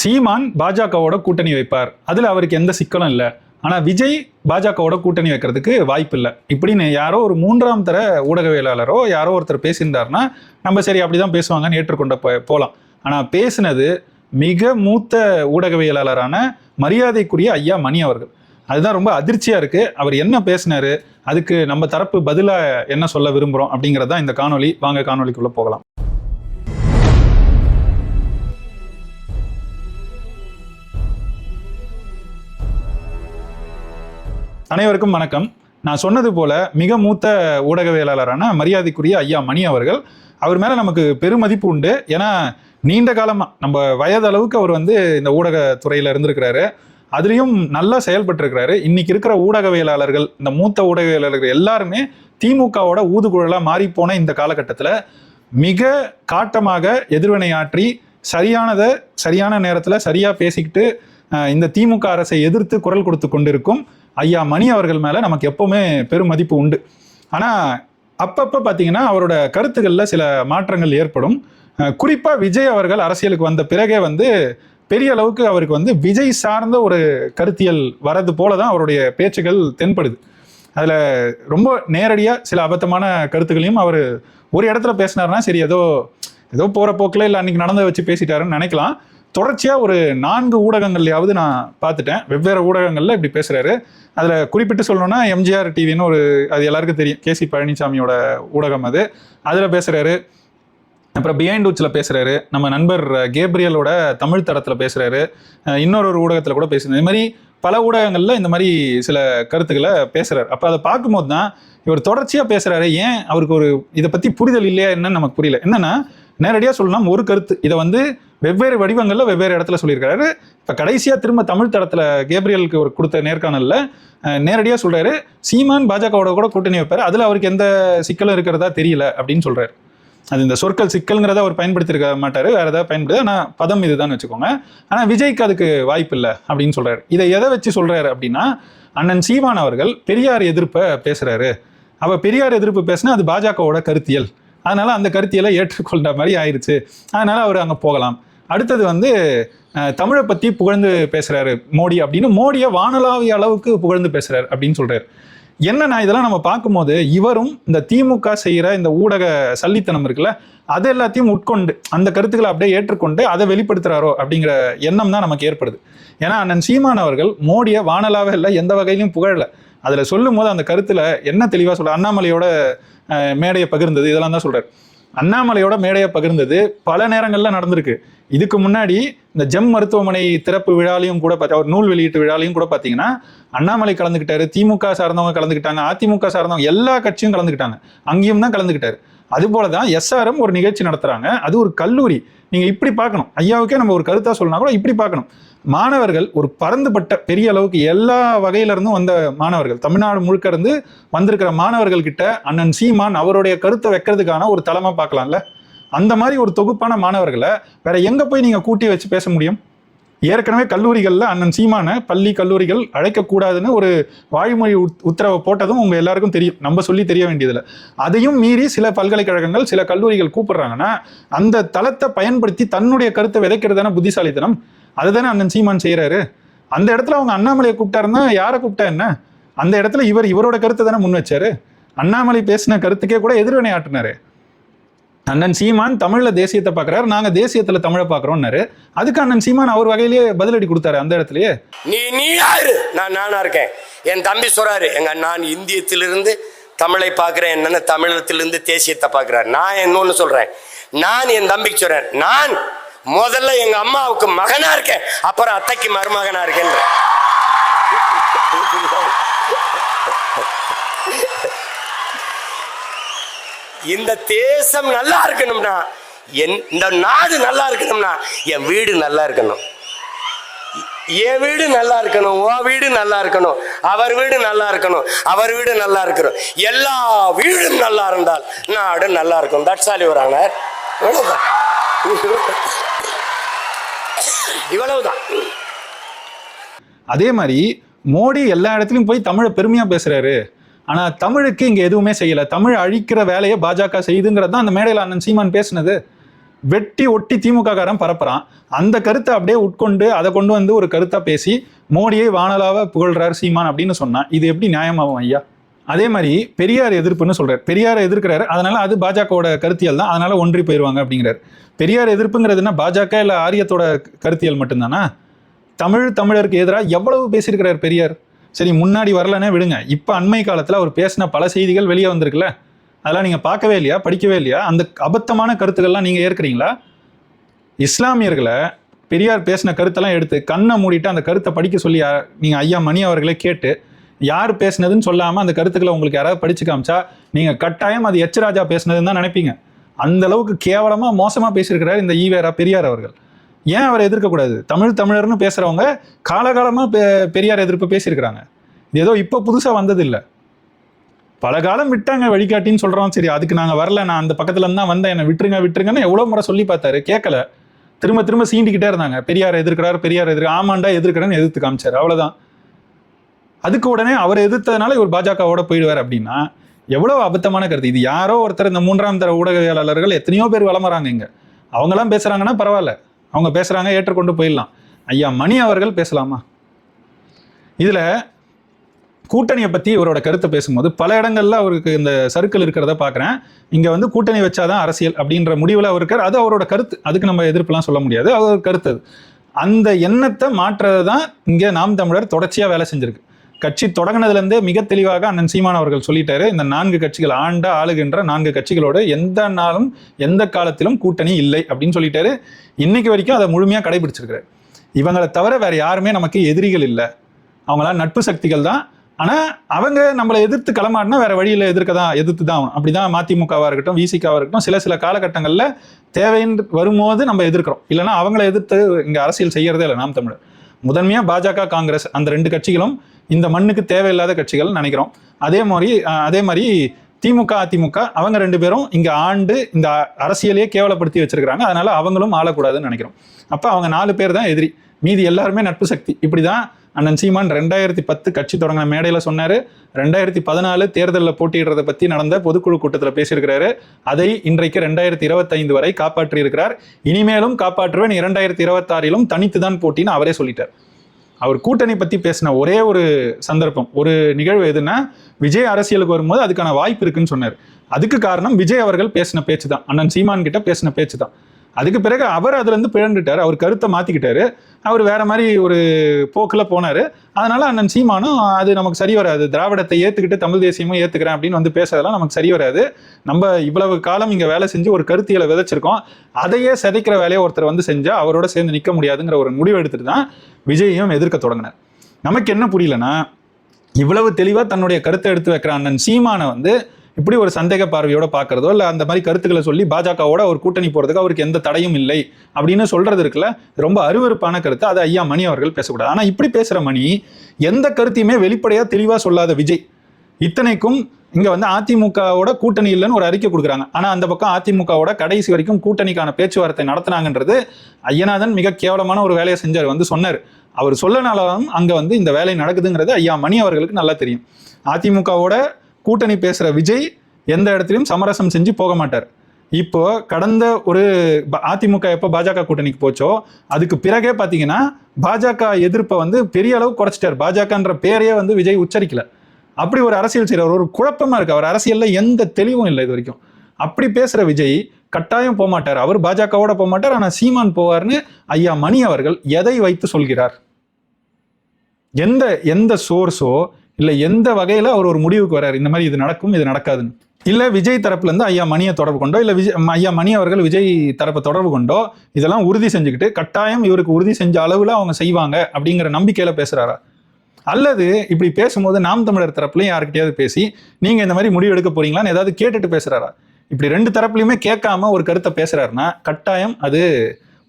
சீமான் பாஜகவோட கூட்டணி வைப்பார். அதில் அவருக்கு எந்த சிக்கலும் இல்லை. ஆனால் விஜய் பாஜகவோட கூட்டணி வைக்கிறதுக்கு வாய்ப்பு இல்லை. இப்படின்னு யாரோ ஒரு மூன்றாம் தர ஊடகவியலாளரோ யாரோ ஒருத்தர் பேசியிருந்தாருன்னா நம்ம சரி அப்படிதான் பேசுவாங்கன்னு ஏற்றுக்கொண்ட போ போகலாம் ஆனால் பேசினது மிக மூத்த ஊடகவியலாளரான மரியாதைக்குரிய ஐயா மணி அவர்கள். அதுதான் ரொம்ப அதிர்ச்சியாக இருக்குது அவர் என்ன பேசினாரு? அதுக்கு நம்ம தரப்பு பதிலாக என்ன சொல்ல விரும்புகிறோம் அப்படிங்கிறது தான் இந்த காணொலி வாங்க காணொலிக்குள்ளே போகலாம். அனைவருக்கும் வணக்கம். நான் சொன்னது போல மிக மூத்த ஊடகவியலாளரான மரியாதைக்குரிய ஐயா மணி அவர்கள் அவர் மேல நமக்கு பெருமதிப்பு உண்டு. ஏன்னா நீண்ட காலமா நம்ம வயது அளவுக்கு அவர் வந்து இந்த ஊடகத்துறையில் இருந்திருக்கிறாரு. அதுலேயும் நல்லா செயல்பட்டிருக்கிறாரு. இன்னைக்கு இருக்கிற ஊடகவியலாளர்கள் இந்த மூத்த ஊடகவியலாளர்கள் எல்லாருமே திமுகவோட ஊதுகுழலாக மாறி போன இந்த காலகட்டத்தில் மிக காட்டமாக எதிர்வினையாற்றி சரியானதை சரியான நேரத்தில் சரியாக பேசிக்கிட்டு இந்த திமுக அரசை எதிர்த்து குரல் கொடுத்து கொண்டிருக்கும் ஐயா மணி அவர்கள் மேலே நமக்கு எப்போவுமே பெரும் மதிப்பு உண்டு. ஆனால் அப்பப்போ பார்த்தீங்கன்னா அவரோட கருத்துக்களில் சில மாற்றங்கள் ஏற்படும். குறிப்பாக விஜய் அவர்கள் அரசியலுக்கு வந்த பிறகே வந்து பெரிய அளவுக்கு அவருக்கு வந்து விஜய் சார்ந்த ஒரு கருத்தியல் வரது போல தான் அவருடைய பேச்சுகள் தென்படுது. அதில் ரொம்ப நேரடியாக சில அபத்தமான கருத்துக்களையும் அவர் ஒரு இடத்துல பேசினாருன்னா சரி ஏதோ ஏதோ போகிற போக்கில் இல்லை அன்றைக்கி நடந்த வச்சு பேசிட்டாருன்னு நினைக்கலாம். தொடர்ச்சியாக ஒரு நான்கு ஊடகங்கள்லையாவது நான் பார்த்துட்டேன். வெவ்வேறு ஊடகங்களில் இப்படி பேசுகிறாரு அதில் குறிப்பிட்டு சொல்லணும்னா எம்ஜிஆர் டிவின்னு ஒரு அது எல்லாருக்கும் தெரியும். கேசி பழனிசாமியோட ஊடகம் அது. அதில் பேசுகிறாரு அப்புறம் பிஹைண்ட் உச்சில் பேசுகிறாரு நம்ம நண்பர் கேப்ரியலோட தமிழ் தடத்தில் பேசுகிறாரு இன்னொரு ஒரு ஊடகத்தில் கூட பேசுகிறார் இது மாதிரி பல ஊடகங்களில் இந்த மாதிரி சில கருத்துக்களை பேசுகிறார் அப்போ அதை பார்க்கும்போது தான் இவர் தொடர்ச்சியாக பேசுகிறாரு ஏன் அவருக்கு ஒரு இதை பற்றி புரிதல் இல்லையா என்னன்னு நமக்கு புரியல. என்னென்னா நேரடியாக சொல்லலாம் ஒரு கருத்து. இதை வந்து வெவ்வேறு வடிவங்களில் வெவ்வேறு இடத்துல சொல்லியிருக்காரு இப்போ கடைசியாக திரும்ப தமிழ் தடத்தில் கேப்ரியலுக்கு ஒரு கொடுத்த நேர்காணலில் நேரடியாக சொல்கிறாரு சீமான் பாஜகவோட கூட கூட்டணி வைப்பார். அதில் அவருக்கு எந்த சிக்கலும் இருக்கிறதா தெரியல அப்படின்னு சொல்கிறாரு அது இந்த சொற்கள் சிக்கல்ங்கிறத அவர் பயன்படுத்திருக்க மாட்டார். வேறு ஏதாவது பயன்படுது. ஆனால் பதம் இதுதான் வச்சுக்கோங்க. ஆனால் விஜய்க்கு அதுக்கு வாய்ப்பு இல்லை அப்படின்னு சொல்கிறாரு இதை எதை வச்சு சொல்கிறாரு அப்படின்னா அண்ணன் சீமான் அவர்கள் பெரியார் எதிர்ப்பை பேசுகிறாரு அவ பெரியார் எதிர்ப்பு பேசினா அது பாஜகவோட கருத்தியல். அதனால் அந்த கருத்தியெல்லாம் ஏற்றுக்கொண்ட மாதிரி ஆயிடுச்சு அதனால் அவர் அங்கே போகலாம். அடுத்தது வந்து தமிழை பற்றி புகழ்ந்து பேசுகிறாரு மோடி அப்படின்னு. மோடியை வானலாவிய அளவுக்கு புகழ்ந்து பேசுகிறார் அப்படின்னு சொல்கிறார் என்னன்னா இதெல்லாம் நம்ம பார்க்கும்போது இவரும் இந்த திமுக செய்கிற இந்த ஊடக சல்லித்தனம் இருக்குல்ல அது எல்லாத்தையும் உட்கொண்டு அந்த கருத்துக்களை அப்படியே ஏற்றுக்கொண்டு அதை வெளிப்படுத்துகிறாரோ அப்படிங்கிற எண்ணம் தான் நமக்கு ஏற்படுது. ஏன்னா அண்ணன் சீமான் அவர்கள் மோடியை வானலாவே இல்லை எந்த வகையிலும் புகழலை. அதில் சொல்லும் போது அந்த கருத்தில் என்ன தெளிவாக சொல்ற அண்ணாமலையோட மேடையை பகிர்ந்தது இதெல்லாம் தான் சொல்கிறார் அண்ணாமலையோட மேடையை பகிர்ந்தது பல நேரங்களில் நடந்திருக்கு. இதுக்கு முன்னாடி இந்த ஜெம் மருத்துவமனை திறப்பு விழாலையும் கூட பார்த்தா அவர் நூல் வெளியீட்டு விழாலையும் கூட பார்த்தீங்கன்னா அண்ணாமலை கலந்துக்கிட்டாரு திமுக சார்ந்தவங்க கலந்துக்கிட்டாங்க அதிமுக சார்ந்தவங்க எல்லா கட்சியும் கலந்துக்கிட்டாங்க அங்கேயும் தான் கலந்துக்கிட்டாரு அதுபோல தான் எஸ்ஆர்எம் ஒரு நிகழ்ச்சி நடத்துறாங்க. அது ஒரு கல்லூரி. நீங்க இப்படி பார்க்கணும். ஐயாவுக்கே நம்ம ஒரு கருத்தா சொல்லணும் கூட இப்படி பார்க்கணும். மாணவர்கள் ஒரு பரந்துபட்ட பெரிய அளவுக்கு எல்லா வகையில இருந்தும் வந்த மாணவர்கள். தமிழ்நாடு முழுக்க இருந்து வந்திருக்கிற மாணவர்கள் கிட்ட அண்ணன் சீமான் அவருடைய கருத்தை வைக்கிறதுக்கான ஒரு தளமா பார்க்கலாம்ல? அந்த மாதிரி ஒரு தொகுப்பான மாணவர்களை வேற எங்க போய் நீங்க கூட்டி வச்சு பேச முடியும்? ஏற்கனவே கல்லூரிகளில் அண்ணன் சீமான பள்ளி கல்லூரிகள் அழைக்கக்கூடாதுன்னு ஒரு வாய்மொழி உத்தரவை போட்டதும் உங்க எல்லாருக்கும் தெரியும். நம்ம சொல்லி தெரிய வேண்டியதில்லை. அதையும் மீறி சில பல்கலைக்கழகங்கள் சில கல்லூரிகள் கூப்பிடுறாங்கன்னா அந்த தளத்தை பயன்படுத்தி தன்னுடைய கருத்தை விதைக்கிறது தானே புத்திசாலித்தனம்? அதுதானே அண்ணன் சீமான் செய்கிறாரு அந்த இடத்துல அவங்க அண்ணாமலையை கூப்பிட்டாருன்னா யாரை கூப்பிட்டா என்ன? அந்த இடத்துல இவர் இவரோட கருத்தை தானே முன் வச்சாரு அண்ணாமலை பேசின கருத்துக்கே கூட எதிர்வினை ஆட்டினாரு. அண்ணன் சீமான் தமிழில் தேசியத்தை பார்க்குறாரு. நாங்கள் தேசியத்தில் தமிழை பார்க்குறோம்னாரு. அதுக்கு அண்ணன் சீமான் அவர் வகையிலேயே பதிலடி கொடுத்தாரு அந்த இடத்துலயே. நீ நீ யாரு? நான் நானா இருக்கேன். என் தம்பி சொல்றாரு எங்க நான் இந்தியத்திலிருந்து தமிழை பார்க்குறேன். என்னன்னு தமிழத்திலிருந்து தேசியத்தை பார்க்குறாரு? நான் இன்னொன்று சொல்கிறேன் நான் என் தம்பிக்கு சொல்கிறேன் நான் முதல்ல எங்க அம்மாவுக்கு மகனா இருக்கேன். அப்புறம் அத்தைக்கு மருமகனா இருக்கேன். இந்த தேசம் நல்லா இருக்கணும்னா என் இந்த நாடு நல்லா இருக்கணும்னா என் வீடு நல்லா இருக்கணும். என் வீடு நல்லா இருக்கணும் உன் வீடு நல்லா இருக்கணும் அவர் வீடு நல்லா இருக்கணும் அவர் வீடு நல்லா இருக்கணும். எல்லா வீடும் நல்லா இருந்தால் நாடு நல்லா இருக்கும். தட்ஸ் ஆல் யுவர் இவ்வளவுதான். இவ்வளவுதான். அதே மாதிரி மோடி எல்லா இடத்துலையும் போய் தமிழை பெருமையா பேசுறாரு. ஆனால் தமிழுக்கு இங்கே எதுவுமே செய்யலை. தமிழ் அழிக்கிற வேலையை பாஜக செய்யுதுங்கிறது தான் அந்த மேடையில் அண்ணன் சீமான் பேசினது. வெட்டி ஒட்டி திமுக காரன் பரப்புறான். அந்த கருத்தை அப்படியே உட்கொண்டு அதை கொண்டு வந்து ஒரு கருத்தை பேசி மோடியை வானலாவ புகழ்றார் சீமான் அப்படின்னு சொன்னான் இது எப்படி நியாயமாகும் ஐயா? அதே மாதிரி பெரியார் எதிர்ப்புன்னு சொல்றாரு. பெரியாரை எதிர்க்கிறாரு. அதனால அது பாஜகவோட கருத்தியல் தான். அதனால ஒன்றி போயிடுவாங்க அப்படிங்கிறார். பெரியார் எதிர்ப்புங்கிறதுனா பாஜக இல்லை ஆரியத்தோட கருத்தியல் மட்டும்தானா? தமிழ் தமிழருக்கு எதிராக எவ்வளவு பேசியிருக்கிறார் பெரியார்? சரி முன்னாடி வரலன்னே விடுங்க. இப்போ அண்மை காலத்தில் அவர் பேசின பல செய்திகள் வெளியே வந்திருக்குல்ல. அதெல்லாம் நீங்கள் பார்க்கவே இல்லையா? படிக்கவே இல்லையா? அந்த அபத்தமான கருத்துக்கள்லாம் நீங்கள் ஏற்கிறீங்களா? இஸ்லாமியர்களை பெரியார் பேசின கருத்தெல்லாம் எடுத்து கண்ணை மூடிட்டு அந்த கருத்தை படிக்க சொல்லி நீங்கள் ஐயா மணி அவர்களே கேட்டு யார் பேசுனதுன்னு சொல்லாமல் அந்த கருத்துக்களை உங்களுக்கு யாராவது படிச்சு காமிச்சா நீங்கள் கட்டாயம் அது எச் ராஜா பேசுனதுன்னு தான் நினைப்பீங்க. அந்த அளவுக்கு மோசமாக பேசியிருக்கிறார் இந்த ஈவேரா பெரியார் அவர்கள். ஏன் அவரை எதிர்க்கக்கூடாது? தமிழ் தமிழர்னு பேசுகிறவங்க காலகாலமாக பெ- பெரியார் எதிர்ப்பு பேசியிருக்கிறாங்க. இது ஏதோ இப்போ புதுசாக வந்ததில்லை. பல காலம் விட்டாங்க வழிகாட்டின்னு சொல்கிறோம் சரி அதுக்கு நாங்கள் வரல நான் அந்த பக்கத்துலேருந்து தான் வந்தேன் என்னை விட்டுருங்க விட்டுருங்கன்னு எவ்வளோ முறை சொல்லி பார்த்தாரு. கேட்கல திரும்ப திரும்ப சீண்டிக்கிட்டே இருந்தாங்க. பெரியார் எதிர்க்கிறார் பெரியார் எதிர்க்க ஆமாண்டா எதிர்க்கிறேன்னு எதிர்த்து காமிச்சார் அவ்வளோதான் அதுக்கு உடனே அவர் எதிர்த்ததுனால இவர் பாஜகவோட போயிடுவார் அப்படின்னா எவ்வளோ அபத்தமான கருத்து. இது யாரோ ஒருத்தர் இந்த மூன்றாம் தர ஊடகவியலாளர்கள் எத்தனையோ பேர் வளமுறாங்க இங்கே. அவங்களாம் பேசுகிறாங்கன்னா பரவாயில்ல. அவங்க பேசுகிறாங்க ஏற்றுக்கொண்டு போயிடலாம். ஐயா மணி அவர்கள் பேசலாமா? இதில் கூட்டணியை பற்றி இவரோட கருத்தை பேசும்போது பல இடங்கள்ல அவருக்கு இந்த சர்க்கிள் இருக்கிறத பார்க்குறேன். இங்கே வந்து கூட்டணி வச்சாதான் அரசியல் அப்படின்ற முடிவில் அவர் இருக்கார். அது அவரோட கருத்து. அதுக்கு நம்ம எதிர்ப்புலாம் சொல்ல முடியாது. அவர் கருத்து அது. அந்த எண்ணத்தை மாற்றுறது தான் இங்கே நாம் தமிழர் தொடர்ச்சியாக வேலை செஞ்சிருக்கு. கட்சி தொடங்கினதுலேருந்தே மிக தெளிவாக அண்ணன் சீமான் அவர்கள் சொல்லிட்டாரு இந்த நான்கு கட்சிகள் ஆண்ட ஆளுகின்ற நான்கு கட்சிகளோடு எந்த நாளும் எந்த காலத்திலும் கூட்டணி இல்லை அப்படின்னு சொல்லிட்டாரு. இன்னைக்கு வரைக்கும் அதை முழுமையாக கடைபிடிச்சிருக்கிறார். இவங்களை தவிர வேற யாருமே நமக்கு எதிரிகள் இல்லை. அவங்களாம் நட்பு சக்திகள் தான். ஆனால் அவங்க நம்மளை எதிர்த்து களமாடினா வேற வழியில் எதிர்க்க தான் எதிர்த்து தான் ஆகணும். அப்படிதான் மதிமுகவாக இருக்கட்டும் விசிகாவாக இருக்கட்டும் சில சில காலகட்டங்களில் தேவைன்னு வரும்போது நம்ம எதிர்க்கிறோம். இல்லைன்னா அவங்கள எதிர்த்து இங்கே அரசியல் செய்கிறதே இல்லை நாம் தமிழர். முதன்மையாக பாஜக காங்கிரஸ் அந்த ரெண்டு கட்சிகளும் இந்த மண்ணுக்கு தேவையில்லாத கட்சிகள் நினைக்கிறோம். அதே மாதிரி அதே மாதிரி திமுக அதிமுக அவங்க ரெண்டு பேரும் இங்க ஆண்டு இந்த அரசியலையே கேவலப்படுத்தி வச்சிருக்கிறாங்க. அதனால அவங்களும் ஆளக்கூடாதுன்னு நினைக்கிறோம். அப்ப அவங்க நாலு பேர் தான் எதிரி. மீதி எல்லாருமே நட்பு சக்தி. இப்படிதான் அண்ணன் சீமான் ரெண்டாயிரத்தி பத்து கட்சி தொடங்கின மேடையில் சொன்னாரு. ரெண்டாயிரத்தி பதினாலு தேர்தலில் போட்டியிடுறதை பத்தி நடந்த பொதுக்குழு கூட்டத்தில் பேசியிருக்கிறாரு. அதை இன்றைக்கு ரெண்டாயிரத்தி இருபத்தைந்து வரை காப்பாற்றி இருக்கிறார் இனிமேலும் காப்பாற்றுவேன். இரண்டாயிரத்தி இருபத்தாறிலும் தனித்து தான் போட்டின்னு அவரே சொல்லிட்டார். அவர் கூட்டணி பத்தி பேசின ஒரே ஒரு சந்தர்ப்பம் ஒரு நிகழ்வு எதுன்னா விஜய் அரசியலுக்கு வரும்போது அதுக்கான வாய்ப்பு இருக்குன்னு சொன்னார். அதுக்கு காரணம் விஜய் அவர்கள் பேசின பேச்சு தான் அண்ணன் சீமான் கிட்ட பேசின பேச்சு தான் அதுக்கு பிறகு அவர் அதுலேருந்து பிழண்டுட்டார். அவர் கருத்தை மாற்றிக்கிட்டாரு அவர் வேற மாதிரி ஒரு போக்கில் போனார். அதனால அண்ணன் சீமானும் அது நமக்கு சரி வராது. திராவிடத்தை ஏற்றுக்கிட்டு தமிழ் தேசியமும் ஏற்றுக்கிறேன் அப்படின்னு வந்து பேசுறதெல்லாம் நமக்கு சரி வராது. நம்ம இவ்வளவு காலம் இங்கே வேலை செஞ்சு ஒரு கருத்தியலை விதைச்சிருக்கோம். அதையே சிதைக்கிற வேலையை ஒருத்தர் வந்து செஞ்சால் அவரோட சேர்ந்து நிற்க முடியாதுங்கிற ஒரு முடிவு எடுத்துட்டு தான் விஜயையும் எதிர்க்க தொடங்கினார். நமக்கு என்ன புரியலன்னா இவ்வளவு தெளிவாக தன்னுடைய கருத்தை எடுத்து வைக்கிற அண்ணன் சீமானை வந்து இப்படி ஒரு சந்தேக பார்வையோட பார்க்கறதோ இல்லை அந்த மாதிரி கருத்துக்களை சொல்லி பாஜகவோட ஒரு கூட்டணி போறதுக்கு அவருக்கு எந்த தடையும் இல்லை அப்படின்னு சொல்றது இருக்குல்ல ரொம்ப அருவருப்பான கருத்து. அதை ஐயா மணி அவர்கள் பேசக்கூடாது. ஆனா இப்படி பேசுற மணி எந்த கருத்தையுமே வெளிப்படையா தெளிவா சொல்லாத விஜய். இத்தனைக்கும் இங்க வந்து அதிமுகவோட கூட்டணி இல்லைன்னு ஒரு அறிக்கை கொடுக்குறாங்க. ஆனா அந்த பக்கம் அதிமுகவோட கடைசி வரைக்கும் கூட்டணிக்கான பேச்சுவார்த்தை நடத்தினாங்கன்றது ஐயநாதன் மிக கேவலமான ஒரு வேலையை செஞ்சார் வந்து சொன்னார். அவர் சொல்லனாலும் அங்க வந்து இந்த வேலை நடக்குதுங்கிறது ஐயா மணி அவர்களுக்கு நல்லா தெரியும். அதிமுகவோட கூட்டணி பேசுகிற விஜய் எந்த இடத்துலையும் சமரசம் செஞ்சு போக மாட்டார். இப்போ கடந்த ஒரு ப- அதிமுக எப்போ பாஜக கூட்டணிக்கு போச்சோ அதுக்கு பிறகே பார்த்தீங்கன்னா பாஜக எதிர்ப்பை வந்து பெரிய அளவு குறைச்சிட்டார். பாஜகன்ற பேரையே வந்து விஜய் உச்சரிக்கல. அப்படி ஒரு அரசியல் செய்கிறார் ஒரு குழப்பமாக இருக்குது அவர் அரசியலில் எந்த தெளிவும் இல்லை இது வரைக்கும் அப்படி பேசுகிற விஜய் கட்டாயம் போகமாட்டார் அவர் பாஜகவோட போகமாட்டார் ஆனால் சீமான் போவார்னு ஐயா மணி அவர்கள் எதை வைத்து சொல்கிறார்? எந்த எந்த சோர்ஸோ இல்லை எந்த வகையில் அவர் ஒரு முடிவுக்கு வர்றாரு இந்த மாதிரி இது நடக்கும் இது நடக்காதுன்னு. இல்லை விஜய் தரப்புலேருந்து ஐயா மணியை தொடர்பு கொண்டோ இல்லை விஜய் ஐயா மணி அவர்கள் விஜய் தரப்பை தொடர்பு கொண்டோ இதெல்லாம் உறுதி செஞ்சுக்கிட்டு கட்டாயம் இவருக்கு உறுதி செஞ்ச அளவில் அவங்க செய்வாங்க அப்படிங்கிற நம்பிக்கையில் பேசுகிறாரா அல்லது இப்படி பேசும்போது நாம் தமிழர் தரப்புலையும் யாருக்கிட்டையாவது பேசி நீங்கள் இந்த மாதிரி முடிவு எடுக்க போறீங்களான்னு ஏதாவது கேட்டுட்டு பேசுகிறாரா இப்படி ரெண்டு தரப்புலையுமே கேட்காம ஒரு கருத்தை பேசுகிறாருன்னா கட்டாயம் அது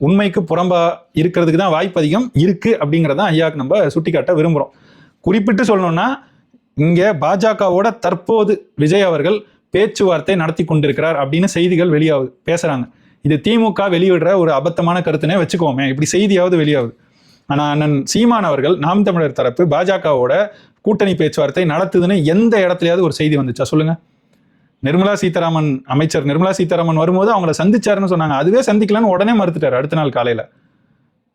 உண்மைக்கு புறம்பா இருக்கிறதுக்கு தான் வாய்ப்பு அதிகம் இருக்குது அப்படிங்கிறத ஐயாவுக்கு நம்ம சுட்டிக்காட்ட விரும்புகிறோம் குறிப்பிட்டு சொல்லணும்னா இங்கே பாஜகவோட தற்போது விஜய் அவர்கள் பேச்சுவார்த்தை நடத்தி கொண்டிருக்கிறார் அப்படின்னு செய்திகள் வெளியாகுது பேசுகிறாங்க இது திமுக வெளியிடுற ஒரு அபத்தமான கருத்துனே வச்சுக்கோமே இப்படி செய்தியாவது வெளியாகுது. ஆனால் அண்ணன் சீமான் அவர்கள் நாம் தமிழர் தரப்பு பாஜகவோட கூட்டணி பேச்சுவார்த்தை நடத்துதுன்னு எந்த இடத்துலையாவது ஒரு செய்தி வந்துச்சா? சொல்லுங்க. நிர்மலா சீதாராமன் அமைச்சர் நிர்மலா சீதாராமன் வரும்போது அவங்கள சந்திச்சாருன்னு சொன்னாங்க. அதுவே சந்திக்கலன்னு உடனே மறுத்துட்டார் அடுத்த நாள் காலையில்.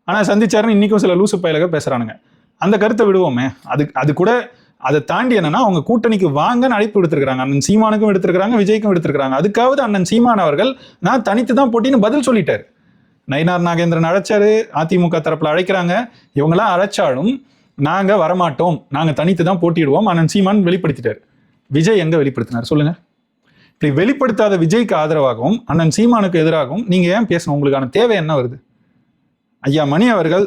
ஆனால் சந்திச்சாருன்னு இன்னைக்கும் சில லூசு பயலக பேசுகிறானுங்க அந்த கருத்தை விடுவோமே. அது அது கூட அதை தாண்டி என்னன்னா அவங்க கூட்டணிக்கு வாங்கன்னு அழைப்பு எடுத்திருக்கிறாங்க அண்ணன் சீமானுக்கும் எடுத்திருக்கிறாங்க விஜய்க்கும் எடுத்திருக்கிறாங்க. அதுக்காவது அண்ணன் சீமான் அவர்கள் நான் தனித்து தான் போட்டின்னு பதில் சொல்லிட்டாரு. நயினார் நாகேந்திரன் அழைச்சாரு அதிமுக தரப்புல அழைக்கிறாங்க. இவங்கெல்லாம் அழைச்சாலும் நாங்க வரமாட்டோம். நாங்க தனித்து தான் போட்டியிடுவோம். அண்ணன் சீமான் வெளிப்படுத்திட்டாரு. விஜய் எங்க வெளிப்படுத்தினார்? சொல்லுங்க. இப்படி வெளிப்படுத்தாத விஜய்க்கு ஆதரவாகவும் அண்ணன் சீமானுக்கு எதிராகவும் நீங்க ஏன் பேசணும்? உங்களுக்கான தேவை என்ன வருது? ஐயா மணி அவர்கள்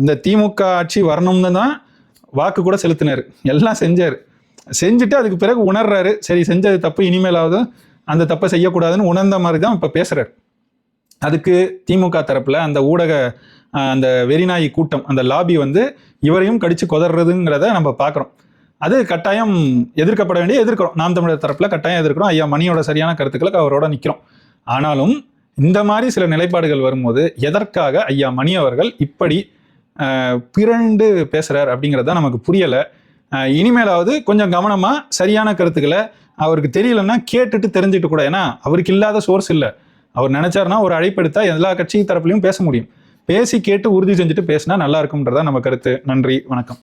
இந்த திமுக ஆட்சி வரணும்னு தான் வாக்கு கூட செலுத்தினார். எல்லாம் செஞ்சார். செஞ்சுட்டு அதுக்கு பிறகு உணர்றாரு. சரி செஞ்சது தப்பு இனிமேலாவது அந்த தப்பை செய்யக்கூடாதுன்னு உணர்ந்த மாதிரி தான் இப்போ பேசுகிறார் அதுக்கு திமுக தரப்பில் அந்த ஊடக அந்த வெறிநாயி கூட்டம் அந்த லாபி வந்து இவரையும் கடிச்சு கொதறதுங்கிறத நம்ம பார்க்குறோம் அது கட்டாயம் எதிர்க்கப்பட வேண்டிய எதிர்க்கிறோம். நாம் தமிழர் தரப்பில் கட்டாயம் எதிர்க்கிறோம். ஐயா மணியோட சரியான கருத்துக்களுக்கு அவரோட நிற்கிறோம் ஆனாலும் இந்த மாதிரி சில நிலைப்பாடுகள் வரும்போது எதற்காக ஐயா மணி அவர்கள் இப்படி பிறண்டு பேசுகிறார் அப்படிங்கிறது தான் நமக்கு புரியலை. இனிமேலாவது கொஞ்சம் கவனமாக சரியான கருத்துக்களை அவருக்கு தெரியலன்னா கேட்டுட்டு தெரிஞ்சுட்டு கூட. ஏன்னா அவருக்கு இல்லாத சோர்ஸ் இல்லை. அவர் நினச்சாருன்னா ஒரு அழைப்பெடுத்தா எல்லா கட்சி தரப்புலையும் பேச முடியும். பேசி கேட்டு உறுதி செஞ்சுட்டு பேசினா நல்லா இருக்கும்ன்றதா நம்ம கருத்து. நன்றி வணக்கம்.